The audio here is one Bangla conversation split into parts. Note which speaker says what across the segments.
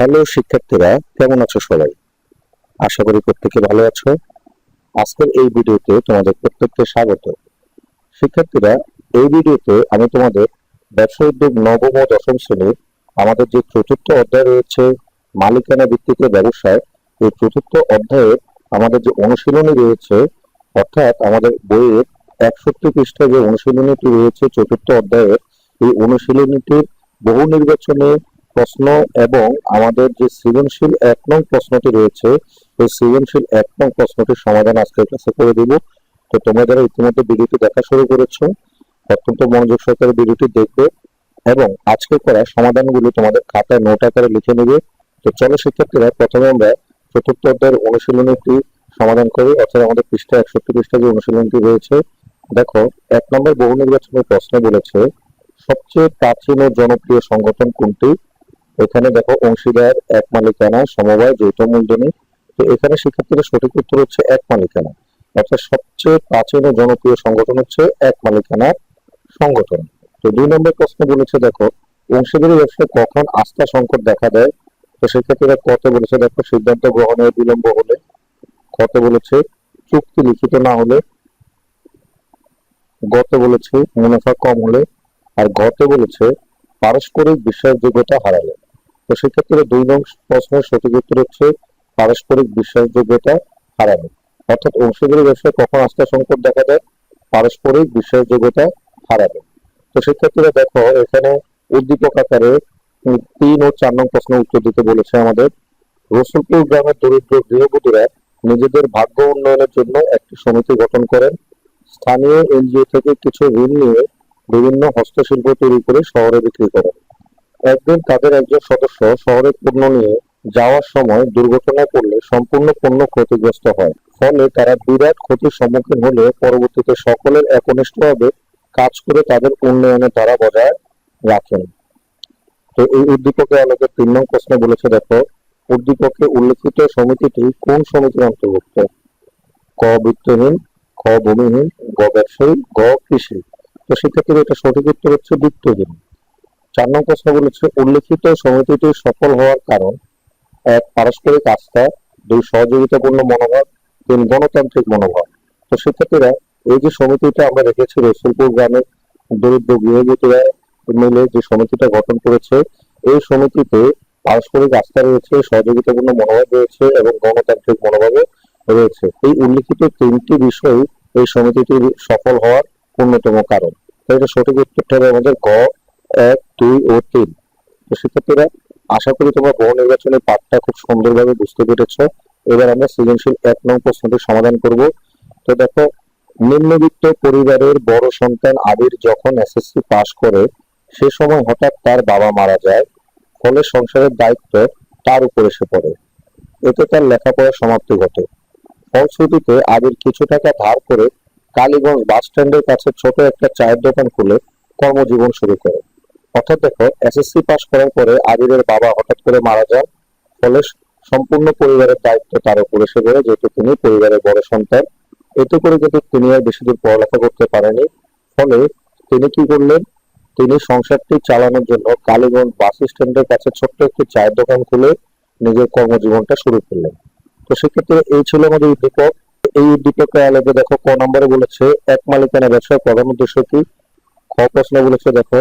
Speaker 1: হ্যালো শিক্ষার্থীরা, কেমন আছো সবাই? আশা করি প্রত্যেকে ভালো আছো। আজকের এই ভিডিওতে তোমাদের প্রত্যেককে স্বাগত। শিক্ষার্থীরা, এই ভিডিওতে আমি তোমাদের ব্যবসা উদ্যোগ নবম ও দশম শ্রেণির আমাদের যে চতুর্থ অধ্যায় রয়েছে, মালিকানা ভিত্তিতে ব্যবসায়, এই চতুর্থ অধ্যায়ে আমাদের যে অনুশীলনী রয়েছে, অর্থাৎ আমাদের বইয়ের একষট্টি পৃষ্ঠায় যে অনুশীলনীটি রয়েছে, চতুর্থ অধ্যায়ের, এই অনুশীলনীটির বহু নির্বাচনে প্রশ্ন এবং আমাদের যে সৃজনশীল এক নং প্রশ্নটি রয়েছে, এই সৃজনশীল এক নং প্রশ্নটির সমাধান আজকের ক্লাসে করে দিব। তো তোমরা যারা ইতিমধ্যে ভিডিওটি দেখা শুরু করেছ, অত্যন্ত মনোযোগ সহকারে ভিডিওটি দেখবে এবং আজকে করা সমাধানগুলো তোমাদের খাতায় নোট আকারে লিখে নেবে। তো চলো শিক্ষার্থীরা, প্রথমে আমরা চতুর্থ অধ্যায়ের অনুশীলনীটি সমাধান করি। অর্থাৎ আমাদের পৃষ্ঠা একষট্টি পৃষ্ঠা যে অনুশীলনটি রয়েছে, দেখো, এক নম্বর বহু নির্বাচনের প্রশ্ন বলেছে, সবচেয়ে প্রাচীন ও জনপ্রিয় সংগঠন কোনটি? এখানে দেখো অংশীদার এক মালিকানা, সমবায়, যৌথ মূলধনী। তো এখানে শিক্ষার্থীদের সঠিক উত্তর হচ্ছে এক মালিকানা। অর্থাৎ সবচেয়ে প্রাচীন ও জনপ্রিয় সংগঠন হচ্ছে এক মালিকানা সংগঠন। তো দুই নম্বর প্রশ্ন বলেছে, দেখো, অংশীদারি ব্যবসায় কখন আস্থা সংকট দেখা দেয়? তো শিক্ষার্থীরা কত বলেছে, দেখো, সিদ্ধান্ত গ্রহণে বিলম্ব হলে। কত বলেছে, চুক্তি লিখিত না হলে। গত বলেছে, মুনাফা কম হলে। আর গতে বলেছে, পারস্পরিক বিশ্বাসযোগ্যতা হারালে। তো সেক্ষেত্রে দুই নং প্রশ্নের সঠিক উত্তর হচ্ছে পারস্পরিক বিশ্বাসযোগ্যতা হারানো। অর্থাৎ অংশীদারি ব্যবসায় কখন আস্থা সংকট দেখা দেয়? পারস্পরিক বিশ্বাসযোগ্যতা হারানো। তো সেক্ষেত্রে দেখো, এখানে উদ্দীপক আকারে তিন ও চার নং প্রশ্ন উত্তর দিতে বলেছে আমাদের। রসুলপুর গ্রামের দরিদ্র গৃহবধূরা নিজেদের ভাগ্য উন্নয়নের জন্য একটি সমিতি গঠন করেন। স্থানীয় এনজিও থেকে কিছু ঋণ নিয়ে বিভিন্ন হস্তশিল্প তৈরি করে শহরে বিক্রি করেন। একদিন তাদের একজন সদস্য শহরের পণ্য নিয়ে যাওয়ার সময় দুর্ঘটনায় পড়লে সম্পূর্ণ পণ্য ক্ষতিগ্রস্ত হয়। ফলে তারা বিরাট ক্ষতির সম্মুখীন হলে পরবর্তীতে সকলের একনিষ্ঠভাবে কাজ করে তাদের উন্নয়নে তারা বজায় রাখেন। তো এই উদ্দীপকে আলোকে তিন নং প্রশ্ন বলেছে, দেখো, উদ্দীপকে উল্লেখিত সমিতিটি কোন সমিতির অন্তর্ভুক্ত? ক বৃত্তহীন, খ ভূমিহীন, গ ব্যবসায়ী, গ কৃষি। তো সেক্ষেত্রে এটা সঠিক উত্তর হচ্ছে বৃত্তহীন। চার নং প্রশ্ন বলেছে, উল্লেখিত সমিতিটি সফল হওয়ার কারণ, এক, পারস্পরিক আস্থা, দুই, সহযোগিতাপূর্ণ মনোভাব, তিন, গণতান্ত্রিক মনোভাব। তো শিক্ষার্থীরা, এই যে সমিতিটা আমরা রেখেছি রসুলপুর গ্রামের দরিদ্র গৃহবধূরা মিলে যে সমিতিটা গঠন করেছে, এই সমিতিতে পারস্পরিক আস্থা রয়েছে, সহযোগিতাপূর্ণ মনোভাব রয়েছে এবং গণতান্ত্রিক মনোভাবও রয়েছে। এই উল্লিখিত তিনটি বিষয় এই সমিতিটির সফল হওয়ার অন্যতম কারণ। তাই সঠিক উত্তরটা হবে আমাদের গ এক, দুই ও তিন। তো শিক্ষার্থীরা, আশা করি তোমরা বহু নির্বাচনের পাঠটা খুব সুন্দরভাবে বুঝতে পেরেছ। এবার আমরা সৃজনশীল এক নং প্রশ্নটি সমাধান করব। তো দেখো, নিম্নবিত্ত পরিবারের বড় সন্তান আবির যখন এসএসসি পাশ করে, সে সময় হঠাৎ তার বাবা মারা যায়, ফলে সংসারের দায়িত্ব তার উপর এসে পড়ে। এতে তার লেখাপড়া সমাপ্তি ঘটে। ফলশ্রুতিতে আবির কিছু টাকা ধার করে কালীগঞ্জ বাস স্ট্যান্ডের কাছে ছোট একটা চায়ের দোকান খুলে কর্মজীবন শুরু করে। অর্থাৎ দেখো এসএসসি পাশ করার পরে আবিরের বাবা হঠাৎ করে মারা যান, ফলে সম্পূর্ণ পরিবারের দায়িত্ব তার উপর এসে পড়ে যেহেতু তিনি পরিবারের বড় সন্তান, এতে করে কিন্তু তিনি আর বেশি দূর পড়ালেখা করতে পারেনি ফলে তিনি কি করলেন? তিনি সংসারটি চালানোর জন্য কালীগঞ্জ বাস স্ট্যান্ডের কাছে ছোট্ট একটি চায়ের দোকান খুলে নিজের কর্মজীবনটা শুরু করলেন। তো সেক্ষেত্রে এই ছিল আমাদের উদ্দীপক। এই উদ্দীপকের আলোকে দেখো, ক নম্বরে বলেছে, এক মালিকানা ব্যবসার প্রধান উদ্দেশ্য কি? খ প্রশ্ন বলেছে, দেখো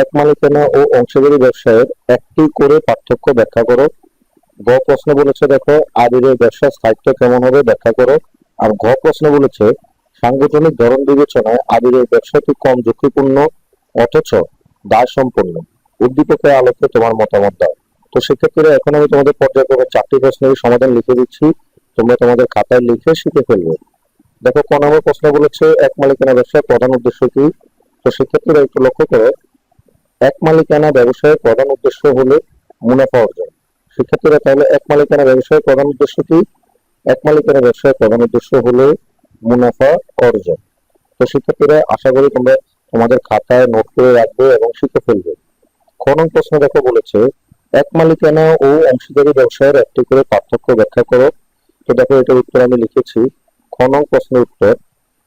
Speaker 1: এক মালিকানা ও অংশীদারি ব্যবসায়ের একটি করে পার্থক্য ব্যাখ্যা করো। গ প্রশ্ন বলেছে, দেখো আবিরের ব্যবসার স্থায়িত্ব কেমন হবে ব্যাখ্যা করো। আর ঘ প্রশ্ন বলেছে, সাংগঠনিক ধরন বিবেচনায় আবিরের ব্যবসাটি কম ঝুঁকিপূর্ণ অথচ দায় সম্পন্ন উদ্দীপকের আলোকে তোমার মতামত দাও। তো সেক্ষেত্রে এখন আমি তোমাদের পর্যায়ক্রমে চারটি প্রশ্নের সমাধান লিখে দিচ্ছি। তোমরা তোমাদের খাতায় লিখে শিখে ফেলবে। দেখো, ক নম্বর প্রশ্ন বলেছে, এক মালিকানা ব্যবসার প্রধান উদ্দেশ্য কি? তো সেক্ষেত্রে একটু লক্ষ্য করো এক মালিকানা ব্যবসায়ের প্রধান উদ্দেশ্য হলো মুনাফা অর্জন। শিক্ষার্থীরা তাহলে এক মালিকানা ব্যবসায়ের প্রধান উদ্দেশ্য কি এক মালিকানা ব্যবসায়ের প্রধান উদ্দেশ্য হলো মুনাফা অর্জন। তো শিক্ষার্থীরা আশা করি তোমরা তোমাদের খাতায় নোট করে রাখবে এবং শিখে ফেলবে। খনন প্রশ্ন দেখো বলেছে, এক মালিকানা ও অংশীদারি ব্যবসায়ের একটি করে পার্থক্য ব্যাখ্যা করো। তো দেখো এটার উত্তর আমি লিখেছি, খনন প্রশ্নের উত্তর,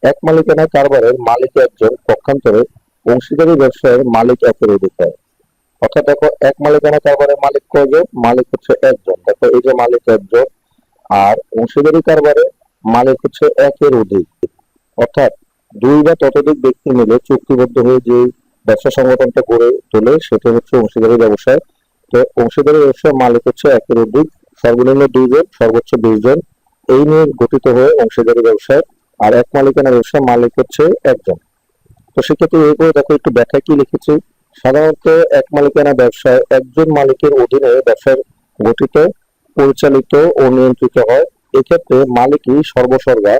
Speaker 1: এক মালিকানা কারবারের মালিক একজন পক্ষান্তরে অংশীদারি ব্যবসায়ের মালিক একের অধিকার। অর্থাৎ দেখো, এক মালিকানা কারবারের মালিক কয়জন মালিক হচ্ছে একজন। দেখো, এই যে মালিক একজন, আর অংশীদারি কারবারে মালিক হচ্ছে একের অধিক। অর্থাৎ দুই বা ততোধিক ব্যক্তি মিলে চুক্তিবদ্ধ হয়ে যে ব্যবসা সংগঠনটা গড়ে তোলে, সেটা হচ্ছে অংশীদারি ব্যবসায়। তো অংশীদারি ব্যবসায় মালিক হচ্ছে একের অধিক, সর্বনিম্ন দুইজন, সর্বোচ্চ বিশ জন এই নিয়ে গঠিত হয়ে অংশীদারি ব্যবসায়, আর এক মালিকানা ব্যবসায় মালিক হচ্ছে একজন। তো সেক্ষেত্রে এই করে দেখো একটু ব্যাখ্যা কি লিখেছি? সাধারণত এক মালিকানা ব্যবসায় একজন মালিকের অধীনে ব্যবসার গঠিত পরিচালিত ও নিয়ন্ত্রিত হয়। এক্ষেত্রে মালিকই সর্বসর্গা।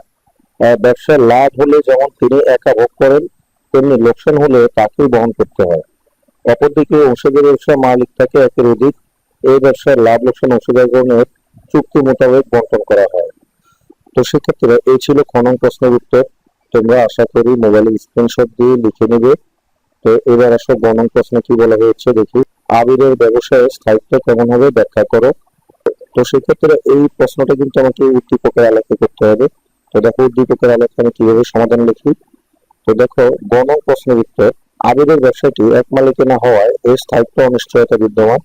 Speaker 1: আহ, ব্যবসার লাভ হলে যেমন তিনি একা ভোগ করেন তেমনি লোকসান হলে তাকেই বহন করতে হয়। অপরদিকে অংশীদারি ব্যবসার মালিক থাকে একের অধিক এই ব্যবসার লাভ লোকসান অংশীদারগণের চুক্তি মোতাবেক বন্টন করা হয়। তো সেক্ষেত্রে এই ছিল খনন প্রশ্নের উত্তর। তোমরা আশা করি মোবাইলে স্ক্রিনশট দিয়ে লিখে নেবে। তো এবার আসো গণন প্রশ্নে কি বলা হয়েছে দেখি। আবিরের ব্যবসায় স্থায়িত্ব কেমন হবে ব্যাখ্যা করো। তো সেক্ষেত্রে এই প্রশ্নটা কিন্তু আমাকে উদ্দীপকের আলোকে করতে হবে। তো দেখো উদ্দীপকের আলোকে আমি কীভাবে সমাধান লিখি। তো দেখো গণন প্রশ্নের উত্তর, আবিরের ব্যবসাটি এক মালিকে না হওয়ায় এর স্থায়িত্ব অনিশ্চয়তা বিদ্যমান।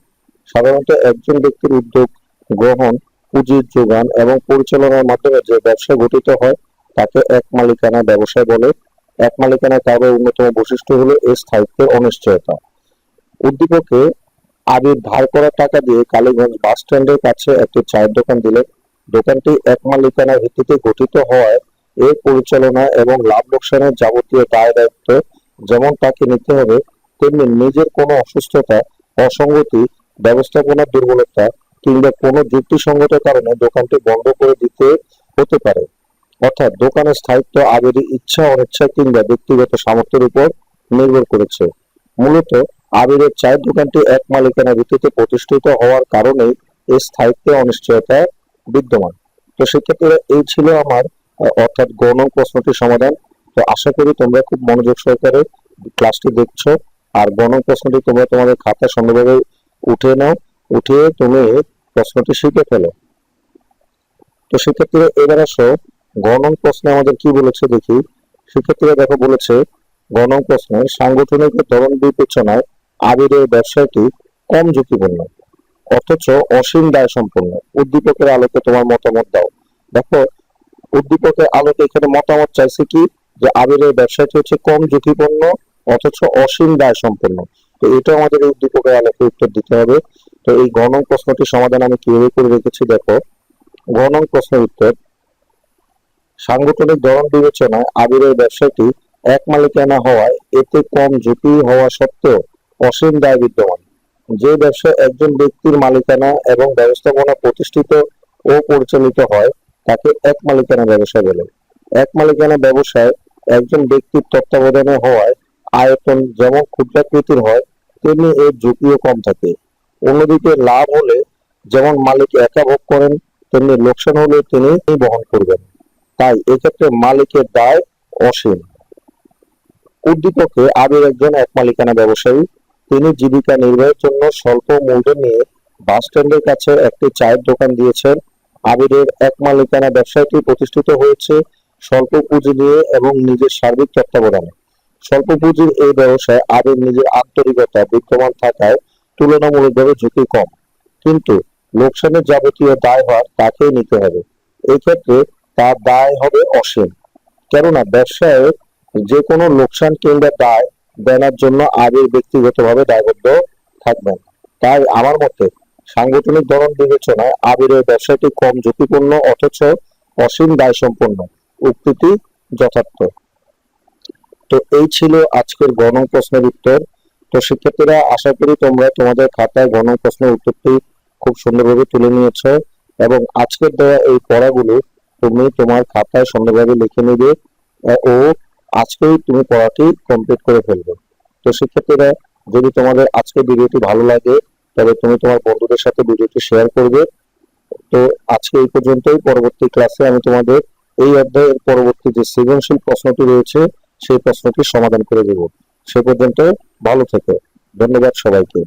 Speaker 1: সাধারণত একজন ব্যক্তির উদ্যোগ, গ্রহণ, পুঁজির যোগান এবং পরিচালনার মাধ্যমে যে ব্যবসা গঠিত হয় তাকে এক মালিকানা ব্যবসায় বলে। এক মালিকানা কারবার অন্যতম বৈশিষ্ট্য হলো এর স্থায়িত্বের অনিশ্চয়তা। উদ্দীপকে আবির ধার করা টাকা দিয়ে কালীগঞ্জ বাস স্ট্যান্ডের কাছে একটি চায়ের দোকান দিলেন দোকানটি এক মালিকানার ভিত্তিতে গঠিত হওয়ায় এর পরিচালনা এবং লাভ লোকসানের যাবতীয় দায় দায়িত্ব যেমন তাকে নিতে হবে, তেমনি নিজের কোনো অসুস্থতা, অসঙ্গতি, ব্যবস্থাপনার দুর্বলতা কিংবা কোনো যুক্তিসঙ্গত কারণে দোকানটি বন্ধ করে দিতে হতে পারে। অর্থাৎ দোকানের স্থায়িত্ব আবেদী ইচ্ছা অনিচ্ছা কিংবা ব্যক্তিগত সামর্থ্যের উপর নির্ভর করেছে। মূলত আবিরের চায়ের দোকানটি এক মালিকানা ভিত্তিতে প্রতিষ্ঠিত হওয়ার কারণেই এই স্থায়িত্বে অনিশ্চয়তা বিদ্যমান। তো সেক্ষেত্রে এই ছিল আমার অর্থাৎ গণ প্রশ্নটির সমাধান। তো আশা করি তোমরা খুব মনোযোগ সহকারে ক্লাসটি দেখছ। আর গণ প্রশ্নটি তোমরা তোমাদের খাতা সুন্দরভাবে উঠে নাও, উঠিয়ে তুমি প্রশ্নটি শিখে ফেলো। তো সেক্ষেত্রে এবার আসো গণন প্রশ্নে আমাদের কি বলেছে দেখি? সেক্ষেত্রে দেখো বলেছে, গণন প্রশ্নে সাংগঠনিক ধরন বিবেচনায় আবিরের ব্যবসায়টি কম ঝুঁকিপূর্ণ, অথচ অসীম দায় সম্পন্ন উদ্দীপকের আলোকে তোমার মতামত দাও। দেখো, উদ্দীপকের আলোকে এখানে মতামত চাইছে কি? যে আবিরের ব্যবসাটি হচ্ছে কম ঝুঁকিপূর্ণ, অথচ অসীম দায় সম্পন্ন তো এটা আমাদের এই উদ্দীপকের আলোকে উত্তর দিতে হবে। তো এই গণন প্রশ্নটির সমাধান আমি কীভাবে করে রেখেছি দেখো। গণন প্রশ্নের উত্তর সাংগঠনিক ধরন বিবেচনায় আবিরের ব্যবসাটি এক মালিকানা হওয়ায় এতে কম ঝুঁকি হওয়া সত্ত্বেও অসীম দায় বিদ্যমান। যে ব্যবসা একজন ব্যক্তির মালিকানা এবং ব্যবস্থাপনা প্রতিষ্ঠিত ও পরিচালিত হয়, তাকে এক মালিকানা ব্যবসা বলে। এক মালিকানা ব্যবসায় একজন ব্যক্তির তত্ত্বাবধানে হওয়ায় আয়তন যেমন ক্ষুদ্রাকৃতির হয়, তেমনি এর ঝুঁকিও কম থাকে। অন্যদিকে লাভ হলে যেমন মালিক একা ভোগ করেন, তেমনি লোকসান হলে তিনি বহন করবেন। তাই এক্ষেত্রে মালিকের দায় অসীম। উদ্দীপকে আবির একজন এক মালিকানা ব্যবসায়ী। তিনি জীবিকা নির্বাহের জন্য স্বল্প মূল্যে নিয়ে বাস স্ট্যান্ডের কাছে একটি চায়ের দোকান দিয়েছেন। আবিরের এক মালিকানা ব্যবসায়টি প্রতিষ্ঠিত হয়েছে স্বল্প পুঁজি নিয়ে এবং নিজের সার্বিক তত্ত্বাবধানে। স্বল্প পুঁজির এই ব্যবসায় আবির নিজের আন্তরিকতা বিদ্যমান থাকায় তুলনামূলকভাবে ঝুঁকি কম। কিন্তু লোকসানের যাবতীয় দায়ভার তাকেই নিতে হবে। এই ক্ষেত্রে তার দায় হবে অসীম। কেননা ব্যবসায় যে কোনো লোকসান কিংবা দায় দেনার জন্য আবির ব্যক্তিগতভাবে দায়বদ্ধ থাকবেন। তাই আমার মতে সাংগঠনিক ধরন বিবেচনায় আবিরের ব্যবসাটি কম ঝুঁকিপূর্ণ, অথচ অসীম দায় সম্পন্ন উক্তিটি যথার্থ। তো এই ছিল আজকের গণ প্রশ্নের উত্তর। তো শিক্ষার্থীরা, আশা করি তোমরা তোমাদের খাতায় গণ প্রশ্নের উত্তরটি খুব সুন্দরভাবে তুলে নিয়েছ এবং আজকের দেওয়া এই পড়াগুলো তুমি তোমার খাতায় সুন্দরভাবে লিখে নেবে ও আজকেই তুমি পড়াটি কমপ্লিট করে ফেলবে। তো শিক্ষার্থীরা যদি তোমাদের আজকে ভিডিওটি ভালো লাগে, তবে তুমি তোমার বন্ধুদের সাথে ভিডিওটি শেয়ার করবে। তো আজকে এই পর্যন্তই। পরবর্তী ক্লাসে আমি তোমাদের এই অধ্যায়ের পরবর্তী যে সৃজনশীল প্রশ্নটি রয়েছে, সেই প্রশ্নটি সমাধান করে দেব। সে পর্যন্ত ভালো থেকো। ধন্যবাদ সবাইকে।